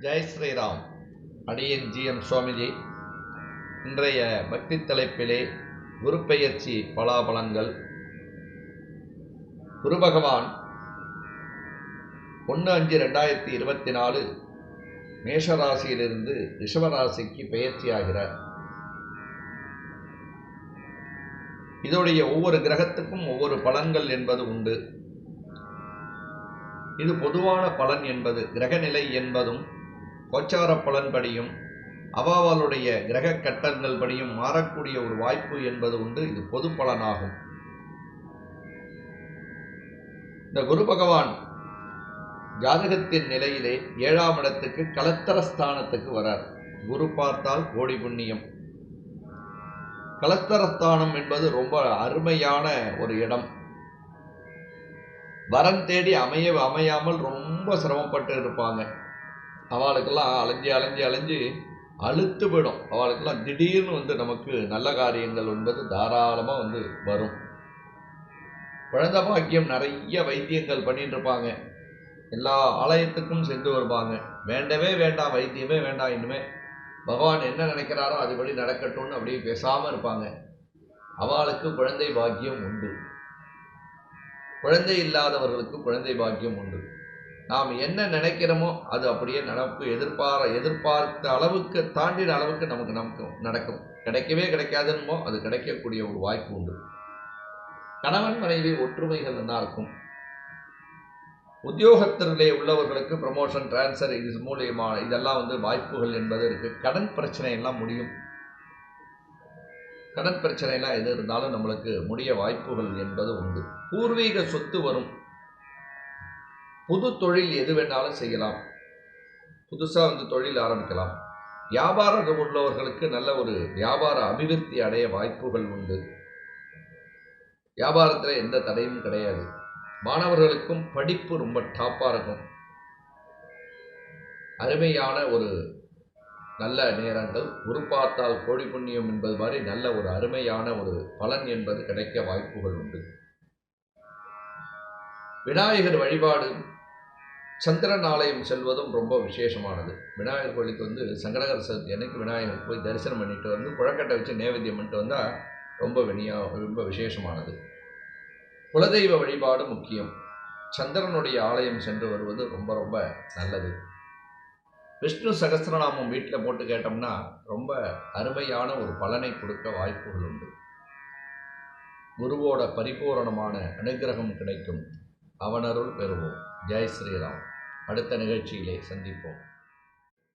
ஜெய் ஸ்ரீராம். அடியின் G. M. Swamiji. இன்றைய பக்தி தலைப்பிலே குரு பெயர்ச்சி பலாபலன்கள். குரு பகவான் ஒன்று அஞ்சு ரெண்டாயிரத்தி இருபத்தி நாலு மேஷராசியிலிருந்து ரிஷபராசிக்கு பெயர்ச்சியாகிறார் இதோடைய ஒவ்வொரு கிரகத்துக்கும் ஒவ்வொரு பலன்கள் என்பது உண்டு. இது பொதுவான பலன் என்பது கிரகநிலை என்பதும் கோச்சார பலன்படியும் அவாவாளுடைய கிரக கட்டங்கள் படியும் மாறக்கூடிய ஒரு வாய்ப்பு என்பது உண்டு. இது பொது பலனாகும். இந்த குரு பகவான் ஜாதகத்தின் நிலையிலே ஏழாம் இடத்துக்கு கலத்தரஸ்தானத்துக்கு வரார். குரு பார்த்தால் கோடி புண்ணியம். கலஸ்தரஸ்தானம் என்பது ரொம்ப அருமையான ஒரு இடம். வரன் தேடி அமைய அமையாமல் ரொம்ப சிரமப்பட்டு இருப்பாங்க. அவளுக்கெல்லாம் அலைஞ்சு அலைஞ்சு அலைஞ்சு அழுத்து போயிடும். அவளுக்கெல்லாம் திடீர்னு வந்து நமக்கு நல்ல காரியங்கள் என்பது தாராளமாக வந்து வரும். குழந்த பாக்கியம் நிறைய வைத்தியங்கள் பண்ணிட்டு இருப்பாங்க. எல்லா ஆலயத்துக்கும் சென்று வருவாங்க. வேண்டவே வேண்டாம் வைத்தியமே வேண்டாம். இனிமே பகவான் என்ன நினைக்கிறாரோ அதுபடி நடக்கட்டும்னு அப்படியே பேசாமல் இருப்பாங்க. அவளுக்கு குழந்தை பாக்கியம் உண்டு. குழந்தை இல்லாதவர்களுக்கு குழந்தை பாக்கியம் உண்டு. நாம் என்ன நினைக்கிறோமோ அது அப்படியே நடப்பு எதிர்பார எதிர்பார்த்த அளவுக்கு தாண்டின அளவுக்கு நமக்கு நமக்கு நடக்கும். கிடைக்கவே கிடைக்காதுன்னுமோ அது கிடைக்கக்கூடிய ஒரு வாய்ப்பு உண்டு. கணவன் மனைவி ஒற்றுமைகள் நல்லா இருக்கும் உத்தியோகத்திலே உள்ளவர்களுக்கு ப்ரமோஷன் டிரான்ஸ்ஃபர் இது மூலியமா இதெல்லாம் வந்து வாய்ப்புகள் என்பது இருக்குது கடன் பிரச்சனை எல்லாம் முடியும். கடன் பிரச்சனையெல்லாம் எது இருந்தாலும் நம்மளுக்கு முடிய வாய்ப்புகள் என்பது உண்டு. பூர்வீக சொத்து வரும். புது தொழில் எது வேணாலும் செய்யலாம். புதுசாக வந்து தொழில் ஆரம்பிக்கலாம். வியாபாரம் உள்ளவர்களுக்கு நல்ல ஒரு வியாபார அபிவிருத்தி அடைய வாய்ப்புகள் உண்டு. வியாபாரத்தில் எந்த தடையும் கிடையாது. மாணவர்களுக்கும் படிப்பு ரொம்ப டாப்பாக இருக்கும். அருமையான ஒரு நல்ல நேரங்கள். ஒரு பார்த்தால் கோடி புண்ணியம் என்பது மாதிரி நல்ல ஒரு அருமையான ஒரு பலன் என்பது கிடைக்க வாய்ப்புகள் உண்டு. விநாயகர் வழிபாடு சந்திரன் ஆலயம் செல்வதும் ரொம்ப விசேஷமானது. விநாயகர் கோயிலுக்கு வந்து சங்கடகர சதுர்த்தி அன்னைக்கு விநாயகர் போய் தரிசனம் பண்ணிட்டு வந்து குழக்கட்டை வச்சு நேவேத்தியம் பண்ணிட்டு வந்தால் ரொம்ப வினியா ரொம்ப விசேஷமானது. குலதெய்வ வழிபாடு முக்கியம். சந்திரனுடைய ஆலயம் சென்று வருவது ரொம்ப ரொம்ப நல்லது. விஷ்ணு சகசிரநாமம் வீட்டில் போட்டு கேட்டோம்னா ரொம்ப அருமையான ஒரு பலனை கொடுக்க வாய்ப்புகள் உண்டு. குருவோட பரிபூரணமான அனுகிரகம் கிடைக்கும். அவனருள் பெறுவோம் ஜெய் ஸ்ரீராம். அடுத்த நிகழ்ச்சியிலே சந்திப்போம்.